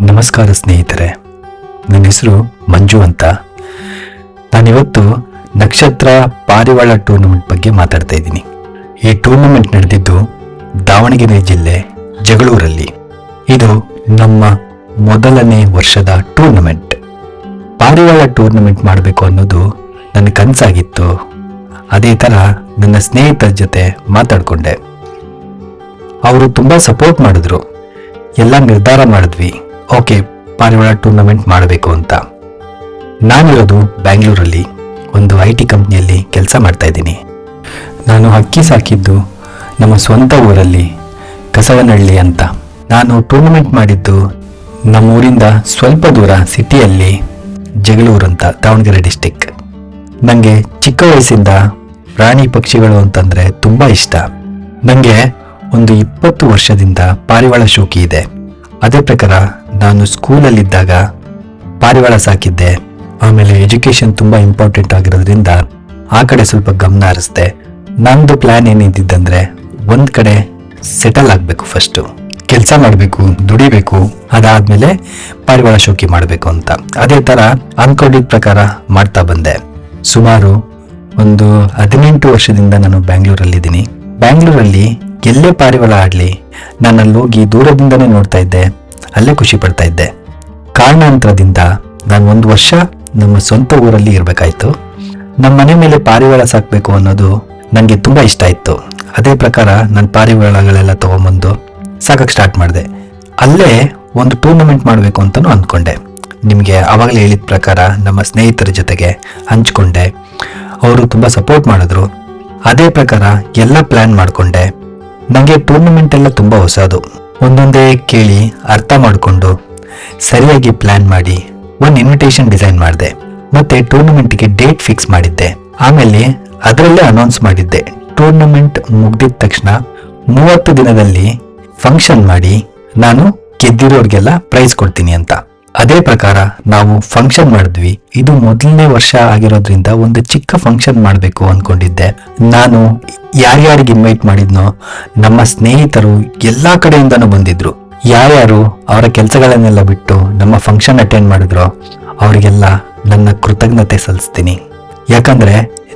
ನಮಸ್ಕಾರ ಸ್ನೇಹಿತರೆ. ನನ್ನ ಹೆಸರು ಮಂಜು ಅಂತ. ನಾನಿವತ್ತು ನಕ್ಷತ್ರ ಪಾರಿವಾಳ ಟೂರ್ನಮೆಂಟ್ ಬಗ್ಗೆ ಮಾತಾಡ್ತಾ ಇದ್ದೀನಿ. ಈ ಟೂರ್ನಮೆಂಟ್ ನಡೆದಿದ್ದು ದಾವಣಗೆರೆ ಜಿಲ್ಲೆ ಜಗಳೂರಲ್ಲಿ. ಇದು ನಮ್ಮ ಮೊದಲನೇ ವರ್ಷದ ಟೂರ್ನಮೆಂಟ್. ಪಾರಿವಾಳ ಟೂರ್ನಮೆಂಟ್ ಮಾಡಬೇಕು ಅನ್ನೋದು ನನ್ನ ಕನಸಾಗಿತ್ತು. ಅದೇ ಥರ ನನ್ನ ಸ್ನೇಹಿತರ ಜೊತೆ ಮಾತಾಡಿಕೊಂಡೆ. ಅವರು ತುಂಬ ಸಪೋರ್ಟ್ ಮಾಡಿದ್ರು. ಎಲ್ಲ ನಿರ್ಧಾರ ಮಾಡಿದ್ವಿ. ಓಕೆ ಪಾರಿವಾಳ ಟೂರ್ನಮೆಂಟ್ ಮಾಡಬೇಕು ಅಂತ. ನಾನಿರೋದು ಬ್ಯಾಂಗ್ಳೂರಲ್ಲಿ, ಒಂದು ಐ ಟಿ ಕಂಪ್ನಿಯಲ್ಲಿ ಕೆಲಸ ಮಾಡ್ತಾ ಇದ್ದೀನಿ. ನಾನು ಹಕ್ಕಿ ಸಾಕಿದ್ದು ನಮ್ಮ ಸ್ವಂತ ಊರಲ್ಲಿ, ಕಸವನಹಳ್ಳಿ ಅಂತ. ನಾನು ಟೂರ್ನಮೆಂಟ್ ಮಾಡಿದ್ದು ನಮ್ಮ ಊರಿಂದ ಸ್ವಲ್ಪ ದೂರ ಸಿಟಿಯಲ್ಲಿ ಜಗಳೂರು ಅಂತ, ದಾವಣಗೆರೆ ಡಿಸ್ಟಿಕ್. ನನಗೆ ಚಿಕ್ಕ ವಯಸ್ಸಿಂದ ಪ್ರಾಣಿ ಪಕ್ಷಿಗಳು ಅಂತಂದರೆ ತುಂಬ ಇಷ್ಟ. ನನಗೆ ಒಂದು ಇಪ್ಪತ್ತು ವರ್ಷದಿಂದ ಪಾರಿವಾಳ ಶೋಕಿ ಇದೆ. ಅದೇ ಪ್ರಕಾರ ನಾನು ಸ್ಕೂಲಲ್ಲಿದ್ದಾಗ ಪಾರಿವಾಳ ಸಾಕಿದ್ದೆ. ಆಮೇಲೆ ಎಜುಕೇಶನ್ ತುಂಬ ಇಂಪಾರ್ಟೆಂಟ್ ಆಗಿರೋದ್ರಿಂದ ಆ ಕಡೆ ಸ್ವಲ್ಪ ಗಮನ ಹರಿಸ್ದೆ. ನಂದು ಪ್ಲ್ಯಾನ್ ಏನಿದ್ದಿದ್ದಂದ್ರೆ ಒಂದು ಕಡೆ ಸೆಟಲ್ ಆಗಬೇಕು ಫಸ್ಟು ಕೆಲಸ ಮಾಡಬೇಕು, ದುಡಿಬೇಕು, ಅದಾದಮೇಲೆ ಪಾರಿವಾಳ ಶೋಕಿ ಮಾಡಬೇಕು ಅಂತ. ಅದೇ ತರ ಅನ್ಕೊಂಡಿದ್ದ ಪ್ರಕಾರ ಮಾಡ್ತಾ ಬಂದೆ. ಸುಮಾರು ಒಂದು ಹದಿನೆಂಟು ವರ್ಷದಿಂದ ನಾನು ಬ್ಯಾಂಗ್ಳೂರಲ್ಲಿದ್ದೀನಿ. ಬ್ಯಾಂಗ್ಳೂರಲ್ಲಿ ಎಲ್ಲೇ ಪಾರಿವಾಳ ಆಡಲಿ ನಾನು ಹೋಗಿ ದೂರದಿಂದನೇ ನೋಡ್ತಾ ಇದ್ದೆ. ಅಲ್ಲೇ ಖುಷಿ ಪಡ್ತಾ ಇದ್ದೆ. ಕಾರಣಾಂತರದಿಂದ ನಾನು ಒಂದು ವರ್ಷ ನಮ್ಮ ಸ್ವಂತ ಊರಲ್ಲಿ ಇರಬೇಕಾಯ್ತು. ನಮ್ಮ ಮನೆ ಮೇಲೆ ಪಾರಿವಾಳ ಸಾಕಬೇಕು ಅನ್ನೋದು ನನಗೆ ತುಂಬ ಇಷ್ಟ ಇತ್ತು ಅದೇ ಪ್ರಕಾರ ನಾನು ಪಾರಿವಾಳಗಳೆಲ್ಲ ತೊಗೊಂಬಂದು ಸಾಕಕ್ಕೆ ಸ್ಟಾರ್ಟ್ ಮಾಡಿದೆ. ಅಲ್ಲೇ ಒಂದು ಟೂರ್ನಮೆಂಟ್ ಮಾಡಬೇಕು ಅಂತಲೂ ಅಂದ್ಕೊಂಡೆ. ನಿಮಗೆ ಆವಾಗಲೇ ಹೇಳಿದ ಪ್ರಕಾರ ನಮ್ಮ ಸ್ನೇಹಿತರ ಜೊತೆಗೆ ಹಂಚ್ಕೊಂಡೆ. ಅವರು ತುಂಬ ಸಪೋರ್ಟ್ ಮಾಡಿದ್ರು. ಅದೇ ಪ್ರಕಾರ ಎಲ್ಲ ಪ್ಲ್ಯಾನ್ ಮಾಡಿಕೊಂಡೆ. ನನಗೆ ಟೂರ್ನಮೆಂಟ್ ಎಲ್ಲ ತುಂಬ ಹೊಸದು. ಒಂದೊಂದೇ ಕೇಳಿ ಅರ್ಥ ಮಾಡಿಕೊಂಡು ಸರಿಯಾಗಿ ಪ್ಲಾನ್ ಮಾಡಿ, ಒಂದು ಇನ್ವಿಟೇಷನ್ ಡಿಸೈನ್ ಮಾಡಿದೆ, ಮತ್ತೆ ಟೂರ್ನಮೆಂಟ್ಗೆ ಡೇಟ್ ಫಿಕ್ಸ್ ಮಾಡಿದ್ದೆ. ಆಮೇಲೆ ಅದರಲ್ಲೇ ಅನೌನ್ಸ್ ಮಾಡಿದ್ದೆ. ಟೂರ್ನಮೆಂಟ್ ಮುಗ್ದಿದ ತಕ್ಷಣ ಮೂವತ್ತು ದಿನದಲ್ಲಿ ಫಂಕ್ಷನ್ ಮಾಡಿ ನಾನು ಗೆದ್ದಿರೋರಿಗೆಲ್ಲ ಪ್ರೈಸ್ ಕೊಡ್ತೀನಿ ಅಂತ. ಅದೇ ಪ್ರಕಾರ ನಾವು ಫಂಕ್ಷನ್ ಮಾಡಿದ್ವಿ. ಇದು ಮೊದಲನೇ ವರ್ಷ ಆಗಿರೋದ್ರಿಂದ ಒಂದು ಚಿಕ್ಕ ಫಂಕ್ಷನ್ ಮಾಡಬೇಕು ಅಂದ್ಕೊಂಡಿದ್ದೆ ನಾನು ಯಾರ್ಯಾರಿಗೆ ಇನ್ವೈಟ್ ಮಾಡಿದ್ನೋ, ನಮ್ಮ ಸ್ನೇಹಿತರು ಎಲ್ಲಾ ಕಡೆಯಿಂದನೂ ಬಂದಿದ್ರು. ಯಾರ್ಯಾರು ಅವರ ಕೆಲಸಗಳನ್ನೆಲ್ಲ ಬಿಟ್ಟು ನಮ್ಮ ಫಂಕ್ಷನ್ ಅಟೆಂಡ್ ಮಾಡಿದ್ರು, ಅವರಿಗೆಲ್ಲ ನನ್ನ ಕೃತಜ್ಞತೆ ಸಲ್ಲಿಸ್ತೀನಿ. ಯಾಕಂದ್ರೆ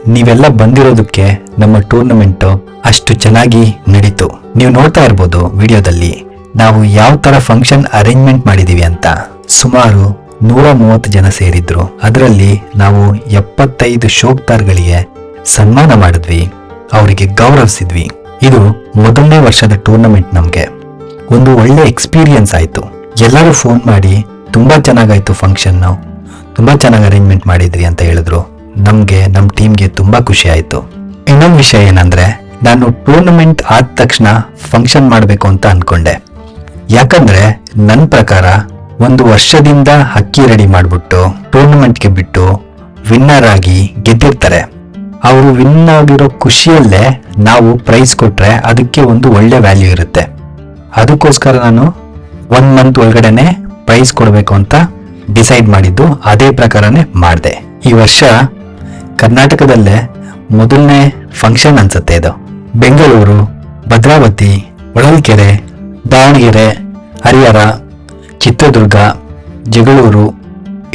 ನೀವೆಲ್ಲ ಬಂದಿರೋದಕ್ಕೆ ನಮ್ಮ ಟೂರ್ನಮೆಂಟ್ ಅಷ್ಟು ಚೆನ್ನಾಗಿ ನಡೀತು. ನೀವು ನೋಡ್ತಾ ಇರ್ಬೋದು ವಿಡಿಯೋದಲ್ಲಿ ನಾವು ಯಾವ ತರ ಫಂಕ್ಷನ್ ಅರೇಂಜ್ಮೆಂಟ್ ಮಾಡಿದೀವಿ ಅಂತ. ಸುಮಾರು ನೂರ ಮೂವತ್ತು ಜನ ಸೇರಿದ್ರು. ಅದರಲ್ಲಿ ನಾವು ಎಪ್ಪತ್ತೈದು ಶೋಕ್ತಾರ್ಗಳಿಗೆ ಸನ್ಮಾನ ಮಾಡಿದ್ವಿ. ಅವರಿಗೆ ಗೌರವಿಸಿದ್ವಿ. ಇದು ಮೊದಲನೇ ವರ್ಷದ ಟೂರ್ನಮೆಂಟ್ ನಮಗೆ. ಒಂದು ಒಳ್ಳೆ ಎಕ್ಸ್ಪೀರಿಯನ್ಸ್ ಆಯಿತು. ಎಲ್ಲರೂ ಫೋನ್ ಮಾಡಿ, ತುಂಬಾ ಚೆನ್ನಾಗಾಯಿತು ಫಂಕ್ಷನ್ ತುಂಬಾ ಚೆನ್ನಾಗಿ ಅರೇಂಜ್ಮೆಂಟ್ ಮಾಡಿದ್ರಿ ಅಂತ ಹೇಳಿದ್ರು. ನಮಗೆ ನಮ್ಮ ಟೀಮ್ಗೆ ತುಂಬಾ ಖುಷಿ ಆಯಿತು. ಇನ್ನೊಂದು ವಿಷಯ ಏನಂದ್ರೆ, ನಾನು ಟೂರ್ನಮೆಂಟ್ ಆದ ತಕ್ಷಣ ಫಂಕ್ಷನ್ ಮಾಡಬೇಕು ಅಂತ ಅಂದ್ಕೊಂಡೆ ಯಾಕಂದ್ರೆ ನನ್ನ ಪ್ರಕಾರ ಒಂದು ವರ್ಷದಿಂದ ಅಕ್ಕಿ ರೆಡಿ ಮಾಡಿಬಿಟ್ಟು ಟೂರ್ನಮೆಂಟ್ಗೆ ಬಿಟ್ಟು ವಿನ್ನರ್ ಆಗಿ ಗೆದ್ದಿರ್ತಾರೆ. ಅವರು ವಿನ್ ಆಗಿರೋ ಖುಷಿಯಲ್ಲೇ ನಾವು ಪ್ರೈಸ್ ಕೊಟ್ರೆ ಅದಕ್ಕೆ ಒಂದು ಒಳ್ಳೆ ವ್ಯಾಲ್ಯೂ ಇರುತ್ತೆ. ಅದಕ್ಕೋಸ್ಕರ ನಾನು ಒನ್ ಮಂತ್ ಒಳಗಡೆನೆ ಪ್ರೈಸ್ ಕೊಡಬೇಕು ಅಂತ ಡಿಸೈಡ್ ಮಾಡಿದ್ದು, ಅದೇ ಪ್ರಕಾರನೇ ಮಾಡಿದೆ. ಈ ವರ್ಷ ಕರ್ನಾಟಕದಲ್ಲೇ ಮೊದಲನೇ ಫಂಕ್ಷನ್ ಅನ್ಸುತ್ತೆ ಇದು. ಬೆಂಗಳೂರು, ಭದ್ರಾವತಿ, ಹೊಳಲ್ಕೆರೆ, ದಾವಣಗೆರೆ, ಹರಿಹರ ಚಿತ್ರದುರ್ಗ, ಜಗಳೂರು,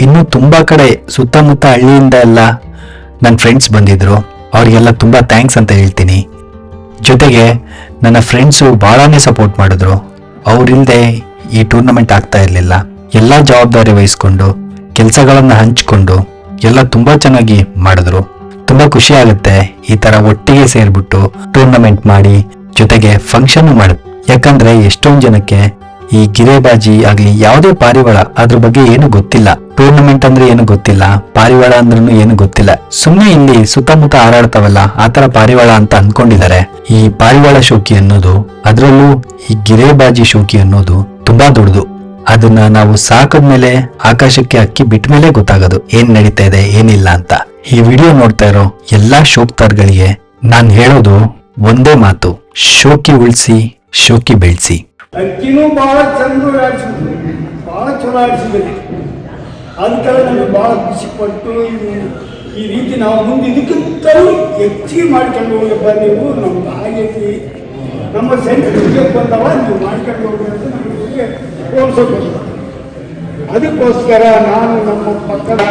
ಇನ್ನೂ ತುಂಬ ಕಡೆ ಸುತ್ತಮುತ್ತ ಹಳ್ಳಿಯಿಂದ ಎಲ್ಲ ನನ್ನ ಫ್ರೆಂಡ್ಸ್ ಬಂದಿದ್ರು. ಅವರಿಗೆಲ್ಲ ತುಂಬ ಥ್ಯಾಂಕ್ಸ್ ಅಂತ ಹೇಳ್ತೀನಿ. ಜೊತೆಗೆ ನನ್ನ ಫ್ರೆಂಡ್ಸು ಭಾಳನೇ ಸಪೋರ್ಟ್ ಮಾಡಿದ್ರು. ಅವರಿಲ್ಲದೆ ಈ ಟೂರ್ನಮೆಂಟ್ ಆಗ್ತಾ ಇರಲಿಲ್ಲ. ಎಲ್ಲ ಜವಾಬ್ದಾರಿ ವಹಿಸ್ಕೊಂಡು, ಕೆಲಸಗಳನ್ನು ಹಂಚಿಕೊಂಡು ಎಲ್ಲ ತುಂಬ ಚೆನ್ನಾಗಿ ಮಾಡಿದ್ರು. ತುಂಬ ಖುಷಿ ಆಗುತ್ತೆ ಈ ಥರ ಒಟ್ಟಿಗೆ ಸೇರಿಬಿಟ್ಟು ಟೂರ್ನಮೆಂಟ್ ಮಾಡಿ ಜೊತೆಗೆ ಫಂಕ್ಷನ್ ಮಾಡಿ, ಯಾಕಂದ್ರೆ ಎಷ್ಟೊಂದು ಜನಕ್ಕೆ ಈ ಗಿರೇಬಾಜಿ ಆಗ್ಲಿ ಯಾವುದೇ ಪಾರಿವಾಳ ಅದ್ರ ಬಗ್ಗೆ ಏನು ಗೊತ್ತಿಲ್ಲ. ಟೂರ್ನಮೆಂಟ್ ಅಂದ್ರೆ ಏನು ಗೊತ್ತಿಲ್ಲ. ಪಾರಿವಾಳ ಅಂದ್ರೂ ಏನು ಗೊತ್ತಿಲ್ಲ. ಸುಮ್ಮನೆ ಇಲ್ಲಿ ಸುತ್ತಮುತ್ತ ಹಾರಾಡ್ತಾವಲ್ಲ ಆತರ ಪಾರಿವಾಳ ಅಂತ ಅನ್ಕೊಂಡಿದ್ದಾರೆ. ಈ ಪಾರಿವಾಳ ಶೋಕಿ ಅನ್ನೋದು, ಅದ್ರಲ್ಲೂ ಈ ಗಿರೇಬಾಜಿ ಶೋಕಿ ಅನ್ನೋದು ತುಂಬಾ ದೊಡ್ಡದು. ಅದನ್ನ ನಾವು ಸಾಕದ್ಮೇಲೆ ಆಕಾಶಕ್ಕೆ ಅಕ್ಕಿ ಬಿಟ್ಟ ಮೇಲೆ ಗೊತ್ತಾಗೋದು. ಏನ್ ನಡೀತಾ ಇದೆ, ಏನಿಲ್ಲ ಅಂತ. ಈ ವಿಡಿಯೋ ನೋಡ್ತಾ ಇರೋ ಎಲ್ಲಾ ಶೋಕ್ತಾರ್ಗಳಿಗೆ ನಾನ್ ಹೇಳೋದು ಒಂದೇ ಮಾತು. ಶೋಕಿ ಉಳಿಸಿ, ಶೋಕಿ ಬೆಳೆಸಿ. ಅಕ್ಕಿನೂ ಭಾಳ ಚಂದ ಆಡಿಸಿದ್ರು ಭಾಳ ಚಲೋ ಆಡಿಸಿದ್ರಿ ಅದಕ್ಕೆಲ್ಲ ನಮಗೆ ಭಾಳ ಖುಷಿ ಪಟ್ಟು ಈ ರೀತಿ ನಾವು ಮುಂದೆ ಇದಕ್ಕಿಂತಲೂ ಹೆಚ್ಚಿಗೆ ಮಾಡ್ಕೊಂಡು ಹೋಗಪ್ಪ ನೀವು ನಮ್ಗೆ ಆಗೈತಿ ನಮ್ಮ ಸೆಂಟ್ರಿಗೆ ಬಂದವ, ನೀವು ಮಾಡ್ಕೊಂಡು ಹೋಗಿ ಅಂತ ನಮಗೆ ತೋರಿಸೋದು. ಅದಕ್ಕೋಸ್ಕರ ನಾನು ನಮ್ಮ ಪಕ್ಕದ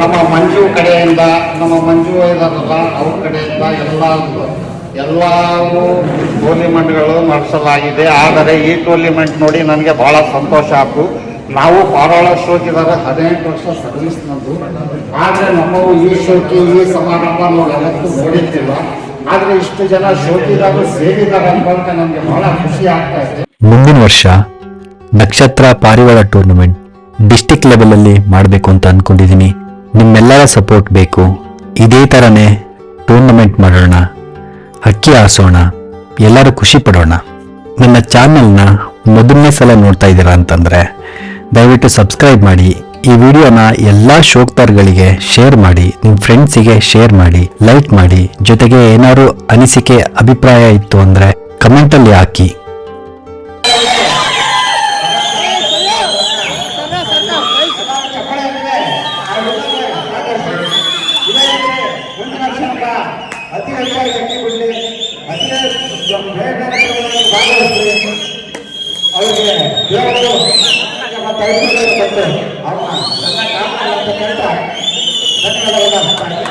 ನಮ್ಮ ಮಂಜು ಕಡೆಯಿಂದ, ನಮ್ಮ ಮಂಜು ಇದಾರಲ್ಲ ಅವ್ರ ಕಡೆಯಿಂದ ಎಲ್ಲ ಎಲ್ಲವೂ ಟೂರ್ನಿಮೆಂಟ್ಗಳು ನಡೆಸಲಾಗಿದೆ. ಆದರೆ ಈ ಟೂರ್ನಿಮೆಂಟ್ ನೋಡಿ ನನಗೆ ಬಹಳ ಸಂತೋಷ ಆಯ್ತು. ನಾವು ಬಹಳ ಶೋಕಿದ್ದಾರೆ ಹದಿನೆಂಟು ವರ್ಷ ಸರ್ವಿಸ್ ನಂದು ಆದರೆ ನಮ್ಮವು ಈ ಶೋಕಿ, ಈ ಸಮಾರಂಭ ನಾವು ಯಾವತ್ತೂ ನೋಡಿದ್ದಿಲ್ಲ ಆದರೆ ಇಷ್ಟು ಜನ ಶೋಕಿದಾರರು ಸೇರಿದ್ದಾರೆ ಅಂತ ನನಗೆ ಬಹಳ ಖುಷಿ ಆಗ್ತಾ ಇದೆ. ಮುಂದಿನ ವರ್ಷ ನಕ್ಷತ್ರ ಪಾರಿವಾಳ ಟೂರ್ನಮೆಂಟ್ ಡಿಸ್ಟಿಕ್ ಲೆವೆಲಲ್ಲಿ ಮಾಡಬೇಕು ಅಂತ ಅಂದ್ಕೊಂಡಿದ್ದೀನಿ ನಿಮ್ಮೆಲ್ಲರ ಸಪೋರ್ಟ್ ಬೇಕು. ಇದೇ ಥರನೇ ಟೂರ್ನಮೆಂಟ್ ಮಾಡೋಣ. ಅಕ್ಕಿ ಆಸೋಣ ಎಲ್ಲರೂ ಖುಷಿ ಪಡೋಣ. ನನ್ನ ಚಾನಲ್ನ ಮೊದಲನೇ ಸಲ ನೋಡ್ತಾ ಇದ್ದೀರಾ ಅಂತಂದರೆ, ದಯವಿಟ್ಟು ಸಬ್ಸ್ಕ್ರೈಬ್ ಮಾಡಿ, ಈ ವಿಡಿಯೋನ ಎಲ್ಲ ಶೋಕ್ತಾರ್ಗಳಿಗೆ ಶೇರ್ ಮಾಡಿ ನಿಮ್ಮ ಫ್ರೆಂಡ್ಸಿಗೆ ಶೇರ್ ಮಾಡಿ, ಲೈಕ್ ಮಾಡಿ, ಜೊತೆಗೆ ಏನಾದರೂ ಅನಿಸಿಕೆ, ಅಭಿಪ್ರಾಯ ಇತ್ತು ಅಂದರೆ ಕಮೆಂಟಲ್ಲಿ ಹಾಕಿ. ಅತಿ ಅವರಿಗೆ ದೇವರು ಮತ್ತೆ ಅವ್ರನ್ನ ಎಲ್ಲ ಕಾಪಾಡಲಿ ಅಂತ ಕೇಳ್ತಾ ಧನ್ಯವಾದಗಳು